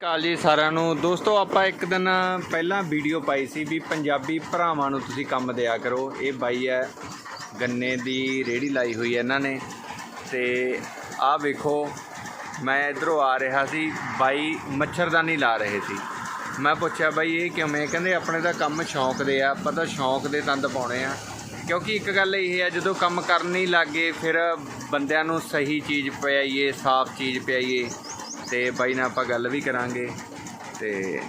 ਕਾਲ ਜੀ ਸਾਰਿਆਂ ਨੂੰ। ਦੋਸਤੋ, ਆਪਾਂ ਇੱਕ ਦਿਨ ਪਹਿਲਾਂ ਵੀਡੀਓ ਪਾਈ ਸੀ ਵੀ ਪੰਜਾਬੀ ਭਰਾਵਾਂ ਨੂੰ ਤੁਸੀਂ ਕੰਮ ਦਿਆ ਕਰੋ। ਇਹ ਬਾਈ ਹੈ, ਗੰਨੇ ਦੀ ਰੇੜੀ ਲਾਈ ਹੋਈ ਹੈ ਇਹਨਾਂ ਨੇ। ਤੇ ਆਹ ਵੇਖੋ, ਮੈਂ ਇਧਰੋਂ ਆ ਰਿਹਾ ਸੀ, ਬਾਈ ਮੱਛਰਦਾਨੀ ਲਾ ਰਹੇ ਸੀ। ਮੈਂ ਪੁੱਛਿਆ, ਬਾਈ, ਇਹ ਕਿਵੇਂ ਕਹਿੰਦੇ, ਆਪਣੇ ਦਾ ਕੰਮ ਸ਼ੌਂਕ ਦੇ ਆ, ਆਪਾਂ ਤਾਂ ਸ਼ੌਂਕ ਦੇ ਤੰਦ ਪਾਉਣੇ ਆ। ਕਿਉਂਕਿ ਇੱਕ ਗੱਲ ਇਹ ਹੈ, ਜਦੋਂ ਕੰਮ ਕਰਨ ਹੀ ਲੱਗੇ ਫਿਰ ਬੰਦਿਆਂ ਨੂੰ ਸਹੀ ਚੀਜ਼ ਪਿਆਈਏ, ਸਾਫ਼ ਚੀਜ਼ ਪਿਆਈਏ। ਤੇ ਬਾਈ ਨਾਲ ਆਪਾਂ ਗੱਲ ਵੀ ਕਰਾਂਗੇ ਤੇ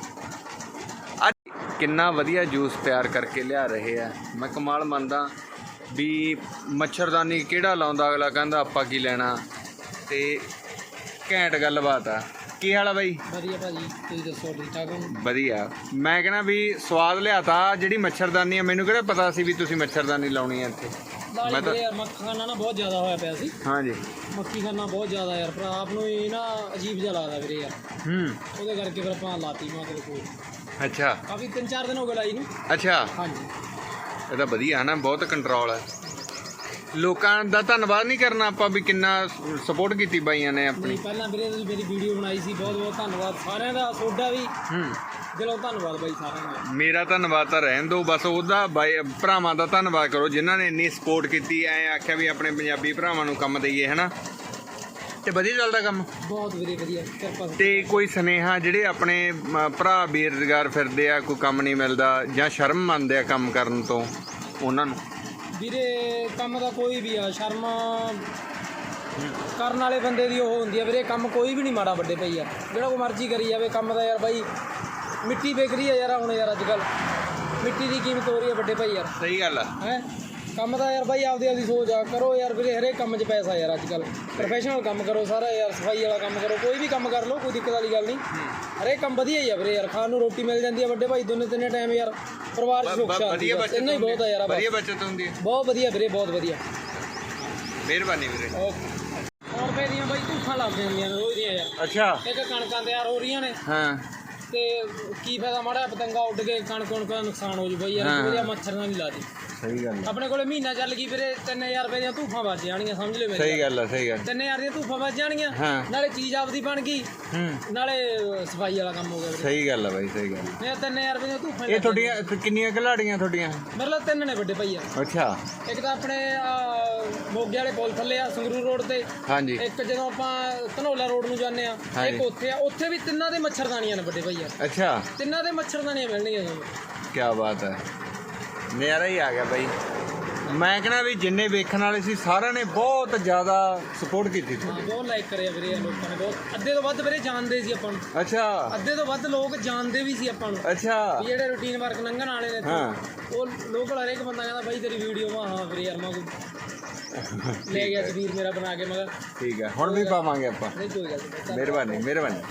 ਅੱਜ ਕਿੰਨਾ ਵਧੀਆ ਜੂਸ ਤਿਆਰ ਕਰਕੇ ਲਿਆ ਰਹੇ ਆ। ਮੈਂ ਕਮਾਲ ਮੰਨਦਾ ਵੀ ਮੱਛਰਦਾਨੀ ਕਿਹੜਾ ਲਾਉਂਦਾ ਅਗਲਾ ਕਹਿੰਦਾ ਆਪਾਂ ਕੀ ਲੈਣਾ ਤੇ ਘੈਂਟ ਗੱਲਬਾਤ ਆ। ਕੀ ਹਾਲ ਆ ਬਾਈ? ਵਧੀਆ ਭਾਜੀ ਤੁਸੀਂ ਦੱਸੋ ਠੀਕ ਠਾਕ ਹੋ? ਵਧੀਆ। ਮੈਂ ਕਹਿੰਦਾ ਵੀ ਸਵਾਦ ਲਿਆਤਾ ਜਿਹੜੀ ਮੱਛਰਦਾਨੀ ਆ ਮੈਨੂੰ ਕਿਹੜਾ ਪਤਾ ਸੀ ਵੀ ਤੁਸੀਂ ਮੱਛਰਦਾਨੀ ਲਾਉਣੀ ਆ ਇੱਥੇ? ਮੈਂ ਤਾਂ- ਯਾਰ ਮੱਖੀ ਖਾਣਾ ਨਾ ਬਹੁਤ ਜ਼ਿਆਦਾ ਹੋਇਆ ਪਿਆ ਸੀ। ਹਾਂਜੀ। ਮੱਖੀ ਖਾਣਾ ਬਹੁਤ ਜ਼ਿਆਦਾ ਯਾਰ ਪਰ ਆਪ ਨੂੰ ਇਹ ਨਾ ਅਜੀਬ ਜਿਹਾ ਲੱਗਦਾ ਵੀਰੇ ਯਾਰ। ਹੂੰ। ਉਹਦੇ ਕਰਕੇ ਫਿਰ ਆਪਾਂ ਲਾਤੀ ਮਾਂ ਕੋਲ। ਅੱਛਾ। ਕਾਫੀ ਤਿੰਨ ਚਾਰ ਦਿਨ ਹੋ ਗਏ ਲਾਈ ਨੂੰ। ਅੱਛਾ। ਹਾਂਜੀ। ਇਹ ਤਾਂ ਵਧੀਆ ਨਾ ਬਹੁਤ ਕੰਟਰੋਲ ਹੈ। ਲੋਕਾਂ ਦਾ ਧੰਨਵਾਦ ਨਹੀਂ ਕਰਨਾ ਆਪਾਂ ਵੀ ਕਿੰਨਾ ਸਪੋਰਟ ਕੀਤੀ ਬਾਈਆਂ ਨੇ ਆਪਣੀ। ਨਹੀਂ ਪਹਿਲਾਂ ਵੀਰੇ ਤੁਸੀਂ ਮੇਰੀ ਵੀਡੀਓ ਬਣਾਈ ਸੀ ਬਹੁਤ ਬਹੁਤ ਧੰਨਵਾਦ। ਸਾਰਿਆਂ ਦਾ ਤੁਹਾਡਾ ਵੀ। ਹੂੰ। ਦਿਲੋਂ ਧੰਨਵਾਦ ਬਾਈ ਸਾਰਿਆਂ ਦਾ। ਮੇਰਾ ਧੰਨਵਾਦ ਤਾਂ ਰਹਿਣ ਦਿਓ ਬਸ ਉਹਦਾ ਬਾਈ ਭਰਾਵਾਂ ਦਾ ਧੰਨਵਾਦ ਕਰੋ ਜਿਨ੍ਹਾਂ ਨੇ ਇੰਨੀ ਸਪੋਰਟ ਕੀਤੀ ਐ ਆਖਿਆ ਵੀ ਆਪਣੇ ਪੰਜਾਬੀ ਭਰਾਵਾਂ ਨੂੰ ਕੰਮ ਦਈਏ ਹਨਾ? ਤੇ ਵਧੀਆ ਚੱਲਦਾ ਕੰਮ? ਬਹੁਤ ਵੀਰੇ ਵਧੀਆ ਕਿਰਪਾ ਤੇ ਕੋਈ ਸਨੇਹਾ ਜਿਹੜੇ ਆਪਣੇ ਅਮ, ਭਰਾ ਬੇਰੁਜ਼ਗਾਰ ਫਿਰਦੇ ਆ ਕੋਈ ਕੰਮ ਨਹੀਂ ਮਿਲਦਾ ਜਾਂ ਸ਼ਰਮ ਮੰਨਦੇ ਆ ਕੰਮ ਕਰਨ ਤੋਂ ਉਹਨਾਂ ਨੂੰ? ਵੀਰੇ ਕੰਮ ਦਾ ਕੋਈ ਵੀ ਆ ਸ਼ਰਮ ਕਰਨ ਵਾਲੇ ਬੰਦੇ ਦੀ ਉਹ ਹੁੰਦੀ ਆ ਵੀਰੇ ਕੰਮ ਕੋਈ ਵੀ ਨਹੀਂ ਮਾੜਾ ਵੱਡੇ ਪਈ ਯਾਰ ਜਿਹੜਾ ਕੋ ਮਰਜ਼ੀ ਕਰੀ ਜਾਵੇ ਕੰਮ ਦਾ ਯਾਰ ਬਾਈ ਮਿੱਟੀ ਵੇਚ ਰਹੀ ਆ ਯਾਰ ਹੁਣ ਯਾਰ ਅੱਜ ਕੱਲ ਮਿੱਟੀ ਦੀ ਕੀਮਤ ਹੋ ਰਹੀ ਆ ਵੱਡੇ ਭਾਈ ਯਾਰ। ਸਹੀ ਗੱਲ ਆ। ਹੈ? ਕੰਮ ਦਾ ਯਾਰ ਬਾਈ ਆਪਦੀ ਆਪਦੀ ਸੋਚ ਆ। ਕਰੋ ਯਾਰ ਵੀਰੇ ਹਰੇਕ ਕੰਮ 'ਚ ਪੈਸਾ ਯਾਰ ਅੱਜ ਕੱਲ ਪ੍ਰੋਫੈਸ਼ਨਲ ਕੰਮ ਕਰੋ ਸਾਰਾ ਯਾਰ ਸਫ਼ਾਈ ਵਾਲਾ ਕੰਮ ਕਰੋ ਕੋਈ ਵੀ ਕੰਮ ਕਰ ਲਓ ਕੋਈ ਦਿੱਕਤ ਵਾਲੀ ਗੱਲ ਨਹੀਂ। ਹਰੇਕ ਕੰਮ ਵਧੀਆ ਹੀ ਆ ਵੀਰੇ ਯਾਰ ਖਾਣ ਨੂੰ ਰੋਟੀ ਮਿਲ ਜਾਂਦੀ ਆ ਵੱਡੇ ਭਾਈ ਦੋਨੇ ਤਿੰਨੇ ਟਾਈਮ ਯਾਰ ਪਰਿਵਾਰ 'ਚ ਸੁੱਖ ਸ਼ਾਂਤੀ ਵਧੀਆ ਬਸ ਬੱਚਤ ਇੰਨਾ ਹੀ ਬਹੁਤ ਆ ਯਾਰ ਬਸ। ਵਧੀਆ ਬੱਚਤ ਹੁੰਦੀ ਹੈ ਬਹੁਤ ਵਧੀਆ ਵੀਰੇ ਬਹੁਤ ਵਧੀਆ। ਮਿਹਰਬਾਨੀ ਵੀਰੇ। ਓਕੇ 100 ਰੁਪਏ ਦੀਆਂ ਬਾਈ ਧੂਫਾਂ ਲੱਗ ਜਾਂਦੀਆਂ ਨੇ ਰੋਜ਼ ਦੀਆਂ ਯਾਰ। ਅੱਛਾ। ਇੱਕ ਕਣਕਾਂ ਤਿਆਰ ਹੋ ਰਹੀਆਂ ਨੇ। ਹਾਂ। ਤੇ ਕੀ ਫਾਇਦਾ ਮਾੜਾ ਪਤੰਗਾ ਉੱਡ ਕੇ ਕਣਕ ਕਣਕ ਦਾ ਨੁਕਸਾਨ ਹੋ ਜੂ ਬਾਈ ਯਾਰ। ਵਧੀਆ ਮੱਛਰ ਨਾਲ ਨਹੀਂ ਲਾਦੀ ਸਹੀ ਗੱਲ ਆਪਣੇ ਕੋਲੇ ਮਹੀਨਾ ਚੱਲ ਗਈ ਵੀਰੇ 3000 ਰੁਪਏ ਦੀਆਂ ਧੂਫਾਂ ਵੱਜ ਜਾਣਗੀਆਂ ਸਮਝ ਲਿਓ ਮੇਰੀ ਸਹੀ ਗੱਲ। ਆ ਸਹੀ ਗੱਲ। 3000 ਦੀਆਂ ਧੂਫਾਂ ਵੱਜ ਜਾਣਗੀਆਂ ਹਾਂ। ਨਾਲੇ ਚੀਜ਼ ਆਪਦੀ ਬਣ ਗਈ। ਨਾਲੇ ਸਫ਼ਾਈ ਵਾਲਾ ਕੰਮ ਹੋ ਗਿਆ ਸਹੀ ਗੱਲ ਆ ਬਾਈ ਸਹੀ ਗੱਲ ਮੈਂ 3000 ਰੁਪਏ ਦੀਆਂ ਧੂਫਾਂ ਇਹ ਤੁਹਾਡੀਆਂ ਕਿੰਨੀਆਂ ਖਿਲਾੜੀਆਂ ਤੁਹਾਡੀਆਂ? ਮੇਰੇ ਲਈ ਤਿੰਨ ਨੇ ਵੱਡੇ ਭਾਈ ਆ। ਅੱਛਾ। ਇੱਕ ਤਾਂ ਆਪਣੇ ਮੋਗੇ ਵਾਲੇ ਪੁਲ ਥੱਲੇ ਆ ਸੰਗਰੂਰ ਰੋਡ ਤੇ। ਹਾਂਜੀ। ਇੱਕ ਜਦੋਂ ਆਪਾਂ ਧਨੌਲਾ ਰੋਡ ਨੂੰ ਜਾਂਦੇ ਆ ਹਾਂਜੀ। ਇੱਕ ਉੱਥੇ ਆ। ਉੱਥੇ ਵੀ ਤਿੰਨਾਂ ਦੇ ਮੱਛਰਦਾਨੀਆਂ ਨੇ ਵੱਡੇ ਭਾਈ ਆ ਅੱਛਾ। ਤਿੰਨਾਂ ਦੇ ਮੱਛਰਦਾਨੀਆਂ ਮਿਲਣਗੀਆਂ ਤੁਹਾਨੂੰ। ਕੀ ਬਾਤ ਹੈ। ਨਜ਼ਾਰਾ ਹੀ ਆ ਗਿਆ ਬਾਈ। ਮੈਂ ਕਹਿੰਦਾ ਵੀ ਜਿੰਨੇ ਵੇਖਣ ਵਾਲੇ ਸੀ ਸਾਰਿਆਂ ਨੇ ਬਹੁਤ ਜ਼ਿਆਦਾ ਸਪੋਰਟ ਕੀਤੀ ਤੁਹਾਡੀ ਬਹੁਤ ਲਾਈਕ ਕਰਿਆ ਵੀਰੇ ਲੋਕਾਂ ਨੇ ਬਹੁਤ। ਅੱਧੇ ਤੋਂ ਵੱਧ ਵੀਰੇ ਜਾਣਦੇ ਸੀ ਆਪਾਂ ਨੂੰ। ਅੱਛਾ। ਅੱਧੇ ਤੋਂ ਵੱਧ ਲੋਕ ਜਾਣਦੇ ਵੀ ਸੀ ਆਪਾਂ ਨੂੰ। ਅੱਛਾ। ਵੀ ਜਿਹੜੇ ਰੂਟੀਨ ਵਰਕ ਲੰਘਣ ਵਾਲੇ ਨੇ ਹਾਂ। ਉਹ ਲੋਕਲ ਹਰੇਕ ਬੰਦਾ ਕਹਿੰਦਾ ਬਾਈ ਤੇਰੀ ਵੀਡੀਓ ਮਾ ਹਾਂ ਵੀਰੇ ਯਾਰ ਮੈਂ ਕੋਈ ਲੈ ਗਿਆ ਤਸਵੀਰ ਮੇਰਾ ਬਣਾ ਕੇ ਮਗਰ। ਠੀਕ ਹੈ ਹੁਣ ਵੀ ਪਾਵਾਂਗੇ ਆਪਾਂ। ਨਹੀਂ ਕੋਈ ਗੱਲ ਨਹੀਂ। ਮਿਹਰਬਾਨੀ ਮਿਹਰਬਾਨੀ।